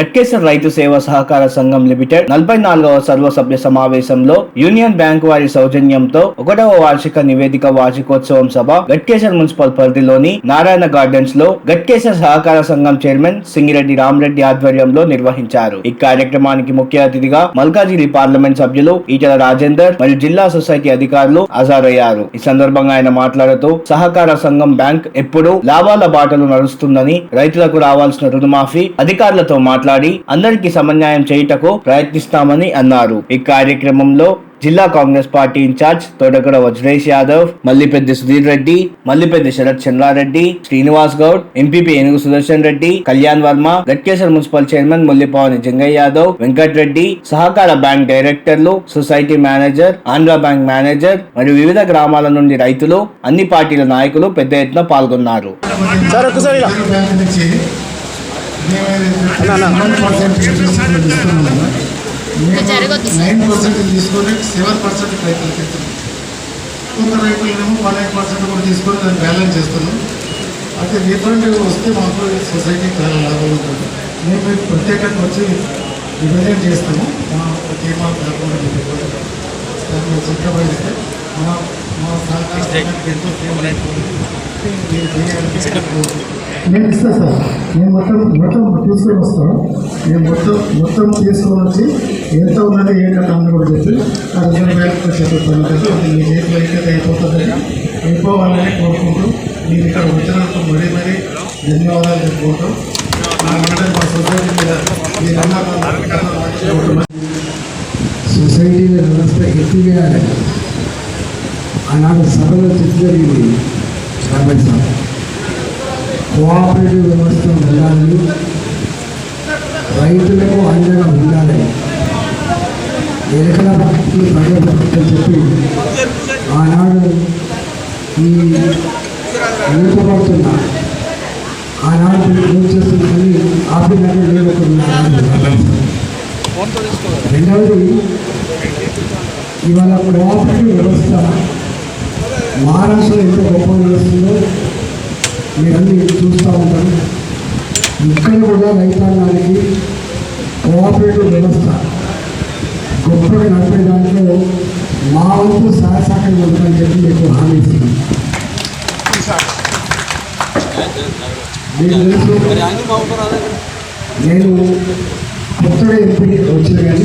గట్కేసర్ రైతు సేవ సహకార సంఘం లిమిటెడ్ నలభై నాలుగవ సర్వసభ్య సమావేశంలో యూనియన్ బ్యాంకు వారి సౌజన్యంతో ఒకటవ వార్షిక నివేదిక వార్షికోత్సవం సభ గట్కేసర్ మున్సిపల్ పరిధిలోని నారాయణ గార్డెన్స్లో గట్కేసర్ సహకార సంఘం చైర్మన్ సింగిరెడ్డి రామరెడ్డి ఆధ్వర్యంలో నిర్వహించారు. ఈ కార్యక్రమానికి ముఖ్య అతిథిగా మల్కాజిగిరి పార్లమెంట్ సభ్యులు ఈటల రాజేందర్ మరియు జిల్లా సొసైటీ అధికారులు హాజరయ్యారు. ఈ సందర్భంగా ఆయన మాట్లాడుతూ సహకార సంఘం బ్యాంక్ ఎప్పుడూ లాభాల బాటలు నడుస్తుందని రైతులకు రావాల్సిన రుణమాఫీ అధికారులతో మాట్లాడి అందరికీ సమన్యాయం చేయుటకు ప్రయత్నిస్తామని అన్నారు. ఈ కార్యక్రమంలో జిల్లా Congress party in charge Thotakura Vajresh Yadav Mallipeddi Sudheer Reddy Mallipeddi Sharath Chandrareddy Srinivas Goud MPP Enugu Sudarshan Reddy Kalyan Varma Ghatkesar municipal chairman Mullipavani Jangaiah Yadav Venkat Reddy సహకార బ్యాంక్ డైరెక్టర్లు society manager Andhra bank manager మరియు వివిధ గ్రామాల నుండి రైతులు అన్ని పార్టీల నాయకులు పెద్ద ఎత్తున పాల్గొన్నారు. నైన్ పర్సెంట్ తీసుకొని సెవెన్ పర్సెంట్ రైతులకి ఇస్తున్నాం కొంత రైతులనేమో వన్ ఎయిట్ పర్సెంట్ కూడా తీసుకొని దాన్ని బ్యాలెన్స్ చేస్తున్నాం. అయితే రీఫండ్ వస్తే మాకు సొసైటీకి చాలా లాభం ఉంటుంది. మేము మీకు ప్రత్యేకంగా వచ్చి రిప్రజెంట్ చేస్తాము. మా టీమా కాకుండా దాన్ని సిద్ధపడితే మా మా సహకార ఎంతో నేను ఇస్తాను సార్. నేను మొత్తం మొత్తం తీసుకొని వస్తాను నేను మొత్తం మొత్తం తీసుకొని వచ్చి ఎంత ఉన్నది ఏ కథ అని కూడా చెప్పి ఆ రెండు వేలకు చెప్పాను కదా మీ చేతిలో అయితే అయిపోతుందని అయిపోవాలని కోరుకుంటూ మీరు ఇక్కడ వచ్చినందుకు మరీ మరీ ధన్యవాదాలు చెప్పుకుంటూ నా అంటే మా సొసైటీ మీద మీరన్నా సొసైటీ వ్యవస్థ ఎత్తివేయాలి ఆనాడు సభలో చర్చ జరిగింది. యాభై సభ కోఆపరేటివ్ వ్యవస్థ ఉండాలి రైతులకు అండగా ఉండాలి. ఎలకల భక్తి ప్రజాభక్తులు చెప్పి ఆనాడు ఈ రూపపడుతున్న ఆనాడు ఏం చేస్తుందని ఆపినట్టు లేకపోతున్నారు రెండవది ఇవాళ కోఆపరేటివ్ వ్యవస్థ మహారాష్ట్రలో ఎంత గొప్ప నడుస్తుందో మీరన్నీ చూస్తూ ఉంటారు. ఇక్కడ కూడా రైతాంగానికి కోఆపరేటివ్ వ్యవస్థ గొప్పగా నడిపే దాంట్లో మా వంతు సహసాకం ఉంటుందని చెప్పి మీకు హామీ ఇస్తున్నాను నేను కొత్తగా ఎంపీ వచ్చిన కానీ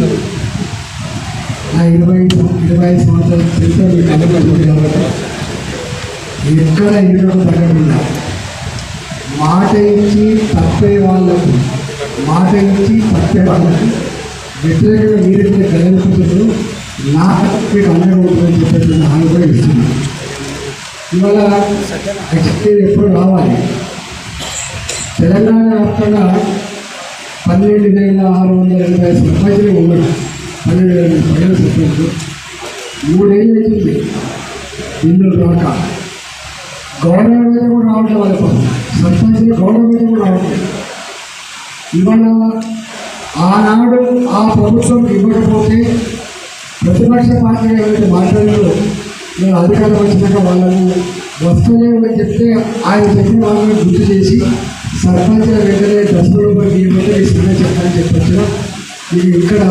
నా ఇరవై ఇరవై ఐదు సంవత్సరాల క్రితం మీకు అనుకుంటుంది ఎక్కడ ఇరవై తగ్గకుండా మాట ఇచ్చి తప్పే వాళ్ళకు. మాట ఇచ్చి తప్పే వాళ్ళకి. వ్యతిరేకంగా మీరైతే కలగలుగుతుందో నా మీకు అండగా ఉంటుందని చెప్పేసి హామీ కూడా ఇస్తున్నాను. ఇవాళ ఎక్స్పీరియన్ ఎప్పుడు రావాలి? తెలంగాణ వ్యాప్తంగా పన్నెండు వేల ఆరు వందల ఎనభై సర్పంచులు ఉన్నారు పన్నెండు వేల పదిహేను సర్పంచులు మూడేళ్ళు అవుతుంది. ఇందులో రాక. గౌరవ మీద కూడా రావట్లేదు వాళ్ళకు సర్పంచ్ గౌరవ మీద కూడా రావట్లేదు ఇవాళ ఆనాడు ఆ ప్రభుత్వం ఇవ్వకపోతే ప్రతిపక్ష పార్టీ ఏవైతే మాట్లాడారో మేము అధికారం వచ్చినాక వాళ్ళని వస్తలేమని చెప్తే ఆయన చెప్పిన వాళ్ళని గుర్తు చేసి సర్పంచ్ వెంటనే దశలో బట్టి ఏమైతే ఇస్తుందని చెప్పని ఇది ఇక్కడ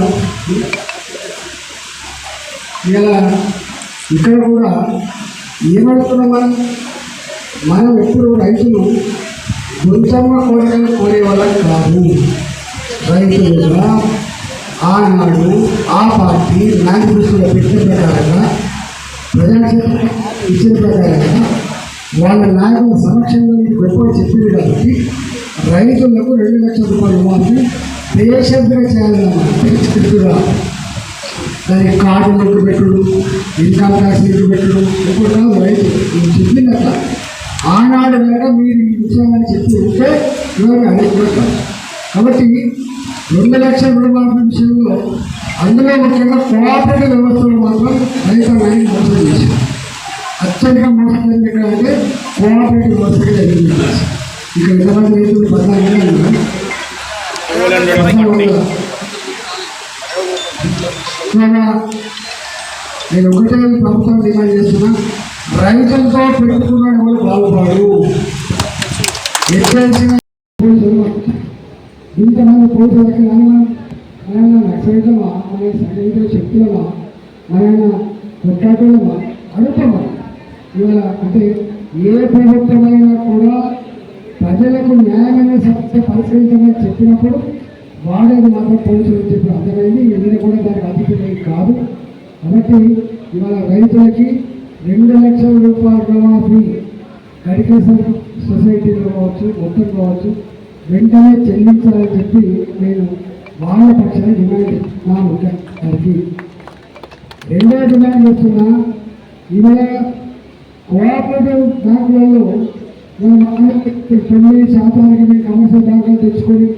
ఇలా ఇక్కడ కూడా ఏమడుతున్నాం మనం మనం ఎప్పుడు రైతులు గుంతమ్మ కోరికలు కోరే వాళ్ళకి కాదు రైతులుగా ఆనాడు ఆ పార్టీ మేనిఫెస్టోలో పెట్టిన ప్రకారంగా ప్రజాక్షేత్రం ఇచ్చిన ప్రకారంగా వాళ్ళ నాయకుల సమక్షంలో గొప్పగా చెప్పింది కాబట్టి రైతులకు రెండు లక్షల రూపాయలు ఇవ్వాలి. దేశంగా చేయాలన్నమాట దాని కార్డు లెక్క పెట్టుడు ఇన్కమ్ ట్యాక్స్ లెక్క పెట్టుడు ఇప్పుడు రైతు నేను చెప్పిందట ఆనాడు కనుక మీరు ఈ విషయాన్ని చెప్పి ఉంటే ఇవాళ అదే కాబట్టి రెండు లక్షల రూపాయల విషయంలో అందులో ముఖ్యంగా కోఆపరేటివ్ వ్యవస్థలు మాత్రం రైతాంగానికి మోసం చేశారు అత్యంత మోసం ఎందుకంటే కోఆపరేటివ్ వ్యవస్థగా జరిగింది ఇక ఎంతమంది రైతులు పద్నాలుగు నేను ఒకటే ప్రభుత్వం డిమాండ్ చేస్తున్నా. రైతులతో పెట్టుకున్న వాళ్ళు బాగుపడు ఎట్లయినా ఇంతమంది పోలీసులకి మనం మన నక్సలైట్లమా మన శక్తులమా? ఆయన కొట్టాటలమా అడుగుతామా? ఇవాళ అంటే ఏ ప్రభుత్వమైనా కూడా ప్రజలకు న్యాయమైన సమస్య పరిష్కరించమని చెప్పినప్పుడు వాడేది మాత్రం పోలీసులు అని చెప్పి అర్థమైంది. ఈయన కూడా దానికి అధికమైంది కాదు. కాబట్టి ఇవాళ రైతులకి రెండు లక్షల రూపాయల రుణమాఫీ కడికేశ్వర సొసైటీలో కావచ్చు మొత్తం కావచ్చు వెంటనే చెల్లించాలని చెప్పి నేను వాళ్ళ పక్షాన డిమాండ్ నా ముఖ్యమంత్రికి రెండో డిమాండ్ చేస్తున్నా ఇవాళ కోఆపరేటివ్ బ్యాంకులలో మనం తొమ్మిది శాతానికి మీరు కమర్షియల్ బ్యాంకులు తెచ్చుకొని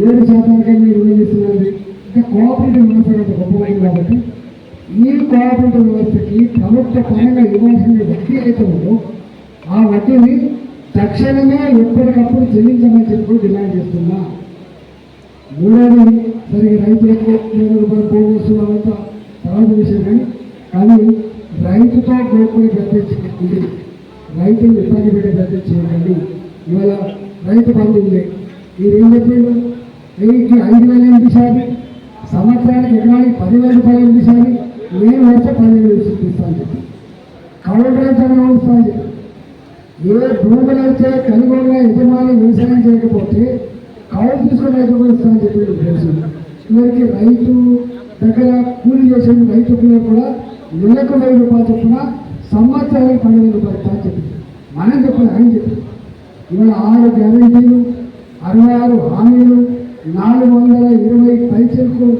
ఏడు శాతానికి మీరు రుణం ఇస్తున్నది ఇంకా కోఆపరేటివ్ వ్యవస్థ గొప్పమైంది కాబట్టి ఈ కోఆపరేటివ్ వ్యవస్థకి ప్రభుత్వ పరంగా ఇవ్వాల్సిన వడ్డీ అయితే ఉందో. ఆ వడ్డీని తక్షణమే ఎప్పటికప్పుడు చెల్లించమని చెప్పి కూడా డిమాండ్ చేస్తున్నా. మూడోది సరిగ్గా రైతులకు వేల రూపాయలు బోనస్ అవంతా తర్వాత విషయం కానీ కానీ రైతుతో గోకుని ప్రత్యక్షండి రైతులు ఇబ్బంది పెట్టే ప్రత్యక్షండి ఇవాళ రైతు బంధు ఉంది. మీరు ఏం చెప్పారు వెయ్యికి ఐదు వేలు ఎనిమిది సంవత్సరానికి ఎకరానికి పదివేల రూపాయలు ఎనిమిది సారి నేను వస్తే పదివేలు చూపిస్తాను చెప్పి. కౌలు రైతులను వస్తాను చెప్పి. ఏ భూములైతే కలిగొన్న యజమాని వ్యవసాయం చేయకపోతే కౌలు తీసుకుని రైతు కూడా ఇస్తామని చెప్పి ఉద్దేశం చివరికి రైతు దగ్గర కూలి చేసే రైతు కూడా నెలకు వెయ్యి రూపాయలు చొప్పున సంవత్సరానికి పన్నెండు రూపాయలు ఇస్తా అని చెప్పి. మనం చెప్పిన ఆయన చెప్పి. ఇవాళ ఆరు గ్యారంటీలు అరవై ఆరు హామీలు నాలుగు వందల ఇరవై పైసలకు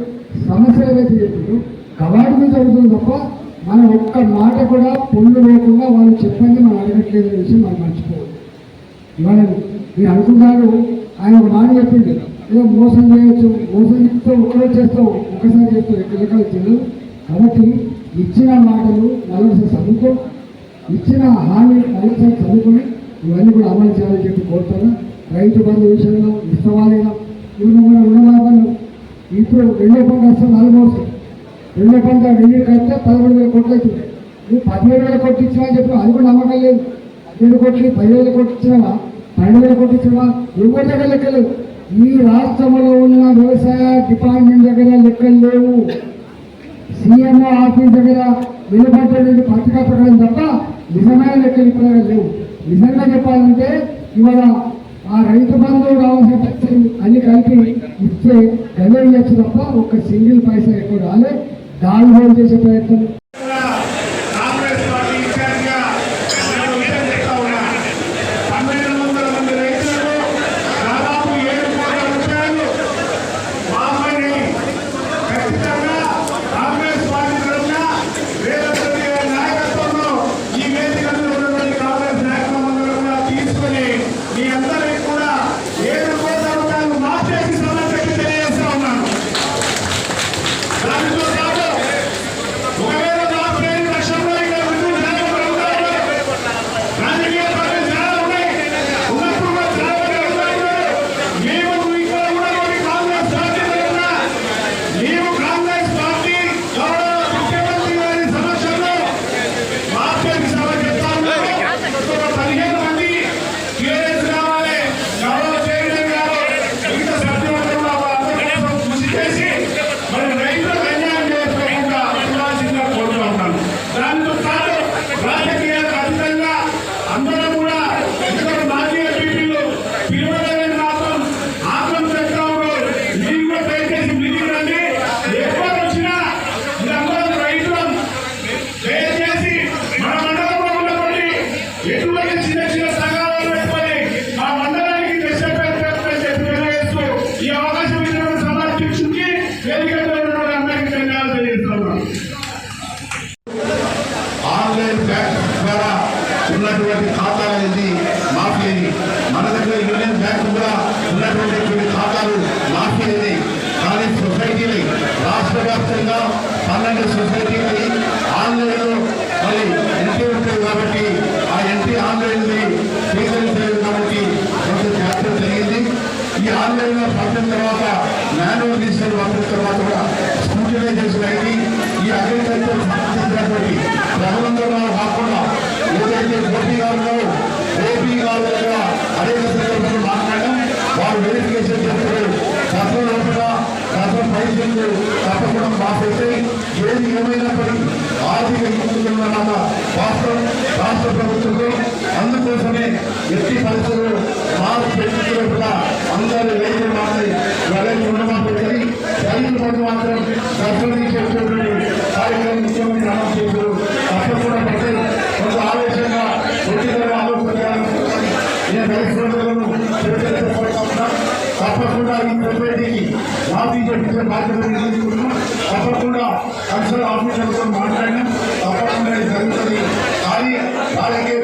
సమస్యలుగా చెప్పారు. కవాడి మీద జరుగుతుంది తప్ప మనం ఒక్క మాట కూడా పొందు లేకుండా వాళ్ళు చెప్పండి మనం అడగట్లేదు అనేసి విషయం మనం మర్చిపోవాలి ఇవాళ మీరు అనుకున్నారు ఆయన ఒక మాట చెప్పింది. ఏదో మోసం చేయొచ్చు మోసం చేస్తూ ఒకరోజు చేస్తావు ఒకసారి చేస్తూ ఎక్కడ తెలియదు కాబట్టి ఇచ్చిన మాటలు నలుగురు చదువుకో ఇచ్చిన హామీ నలుగురు చదువుకొని ఇవన్నీ కూడా అమలు చేయాలని చెప్పి కోరుతాను రైతు బంధు విషయంలో ఇష్టవాదైనా ఇవి ఉన్న రుణమాఫాలు ఇప్పుడు రెండో పంట వస్తుంది నాలుగో రెండు పంట వెయ్యి కడితే పదమూడు వేల కోట్లు అవుతుంది నువ్వు పదిహేడు వేల కోట్లు ఇచ్చినా చెప్పి అది కూడా నమ్మకం లేదు. పదిహేడు కోట్లు పదివేల కోట్లు ఇచ్చినావా? పన్నెండు వేల కోట్లు ఇచ్చినావా? ఎవరి దగ్గర లెక్కలేదు ఈ రాష్ట్రంలో ఉన్న వ్యవసాయ డిపార్ట్మెంట్ దగ్గర లెక్కలు లేవు. సీఎంఓ ఆఫీస్ దగ్గర వెలువడ్డటువంటి పత్రికా ప్రకటన తప్ప నిజమైన లెక్కలు ఇప్పుడు లేవు. నిజంగా చెప్పాలంటే ఇవాళ ఆ రైతు బంధువు రావాల్సిన పైసలు అన్ని కలిపి ఇచ్చే గదే ఇవ్వచ్చు తప్ప ఒక సింగిల్ పైసా ఎక్కువ రాలే. దాని చేసే ప్రయత్నం కాంగ్రెస్ పార్టీ ఇన్ఛార్జిగా నేను విషయం చెప్తా ఉన్నా పన్నెండు వందల మంది రైతులకు దాదాపు ఏడు కోట్ల రూపాయలు మామని ఖచ్చితంగా కాంగ్రెస్ పార్టీ తరఫున రేవంత్ రెడ్డి గారి నాయకత్వంలో ఈ వేదికలో ఉన్నటువంటి కాంగ్రెస్ నాయకులందరూ కూడా తీసుకొని మీ అందరికీ కూడా ఏడు కోట్ల రూపాయలు మాఫ్ చేసి సమస్యకి తెలియజేస్తా ఉన్నాను దానితో పాటు ఒకవేళ మాఫ్ చేయని పక్షంలో ఇక్కడ విద్యుత్ జాగ్రత్తలు ఉంటాయి రాజకీయ పార్టీలు చాలా ఉన్నాయి ఉన్నప్పుడు కూడా చాలా మంది ఉన్నారు మేము ఇక్కడ ఉన్నటువంటి కాంగ్రెస్ పార్టీ తరఫున మేము కాంగ్రెస్ పార్టీ గౌరవ ముఖ్యమంత్రి గారి సమక్షంలో మాఫ్ చేసి సభ చెప్తా ఉన్నాము ఒక పదిహేను మంది టీఆర్ఎస్ కావాలి గౌరవ చైర్మన్ గారు మిగతా సభ్యులందరూ కూడా వాళ్ళందరి కోసం కృషి చేసి మరి రైతులకు అన్యాయం చేసుకోకుండా ఉండాల్సిందిగా కోరుతూ ఉన్నాను దాంతో పాటు రాజకీయాలకు అతీతంగా అందరూ కూడా ఇక్కడ మాజీ ఎంపీలు పిలువలేని మాత్రం ఆత్మ చెప్తా ఉన్నారు మీరు కూడా దయచేసి మీటింగ్ రండి ఎప్పుడు వచ్చినా మీరందరూ రైతులం దయచేసి మన మండలంలో ఉన్నటువంటి ఎటువంటి చిన్న చిన్న సంఘాలను పెట్టుకొని మా మండలానికి దశపెట్టాలని చెప్పి తెలియజేస్తూ ఈ అవకాశం ఇచ్చినందుకు సమర్పించింది వేదికలో ఉన్నటువంటి అందరికీ ధన్యవాదాలు తెలియజేస్తున్నాను ఆన్లైన్ బ్యాంక్ ద్వారా ఉన్నటువంటి ఖాతాలు అనేది మాఫీ అయింది మన దగ్గర యూనియన్ బ్యాంక్ కూడా ఉన్నటువంటి కొన్ని ఖాతాలు మాఫీ అయింది కానీ సొసైటీని రాష్ట్ర వ్యాప్తంగా పన్నెండు సొసైటీని ఆన్లైన్లో మరి ఎంట్రీ ఉంటుంది కాబట్టి ఆ ఎంట్రీ ఆన్లైన్ది స్వీకరించలేదు కాబట్టి కొంత జాగ్రత్త జరిగింది ఈ ఆన్లైన్లో పంపిన తర్వాత మాన్యువల్ రిజిస్టర్ పంపిన తర్వాత కూడా స్కూటరైజేషన్ అయింది ఈ అగ్రికల్చర్ సంబంధించినటువంటి ప్రజలందరూ కాకుండా ఏదైతే గోపి గారు గోపి గారు దగ్గర అనేక సందర్భాలు మాట్లాడడం వారు వెరిఫికేషన్ చేస్తారు ఏది ఏమైనప్పటికీ ఆర్థిక ఇబ్బందులు ఉన్నమాట వాస్తవం రాష్ట్ర ప్రభుత్వంలో అందుకోసమే ఎట్టి పరిస్థితులు మార్పు పెట్టుకుని అందరూ రైతులు మాత్రమే రైతు రుణమాఫీ కానీ రైతులు పని మాత్రం సబ్సిడీ చేసేటువంటి కార్యక్రమం ముఖ్యమంత్రి అమలు చేశారు. తప్పకుండా ప్రతి కొంత ఆవేశంగా ఒత్తిడి ఆలోచన నేను రైతులను సోదరులను తప్పకుండా ఈ ప్రతినిధికి మాఫీ చేపించే బాధ్యత కన్సల్ ఆఫీసర్తో మాట్లాడినా తప్పకుండా జరుగుతుంది. కానీ రాజకీయ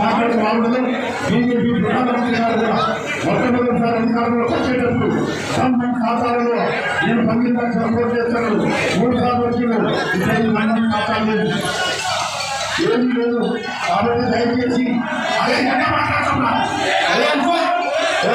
మాట్లాడి రావడంలో బీజేపీ ప్రధానమంత్రి గారు కూడా మొట్టమొదటిసారి అధికారంలో వచ్చేటప్పుడు సంబంధ ఖాతాలలో నేను పంపించడానికి సపోర్ట్ చేస్తాను మూడు సార్లు వచ్చిన ఇక్కడ ఈ మంది ఖాతాలు లేదు. లేదు. కాబట్టి దయచేసి అదే మాట్లాడుతున్నా అదే అనుకో ఏ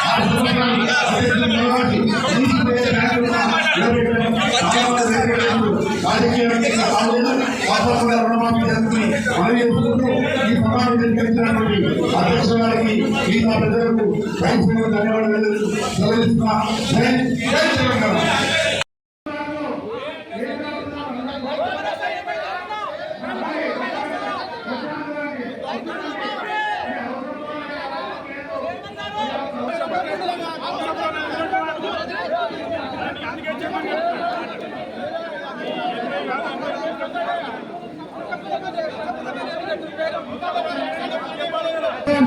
రైతుల రుణమాఫీ అధ్యక్ష గారికి మిగతా ప్రజలకు ధన్యవాదాలు.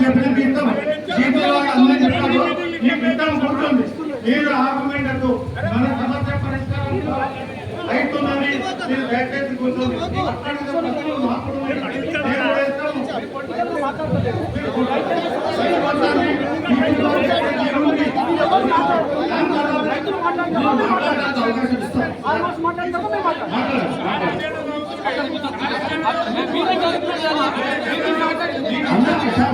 చెప్పిన క్రితం జీపీలో అందరూ చెప్పారు ఈ క్రితం గుర్తుంది మీరు ఆర్గ్యుమెంట్ అటు మన సమస్య పరిష్కారంలో అవుతుందని మీరు దయచేసి కూర్చోండి. అట్లాంటి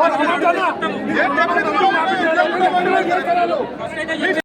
మా సమాధానం. ఏం చెప్పలేదు? చేస్తున్నారు.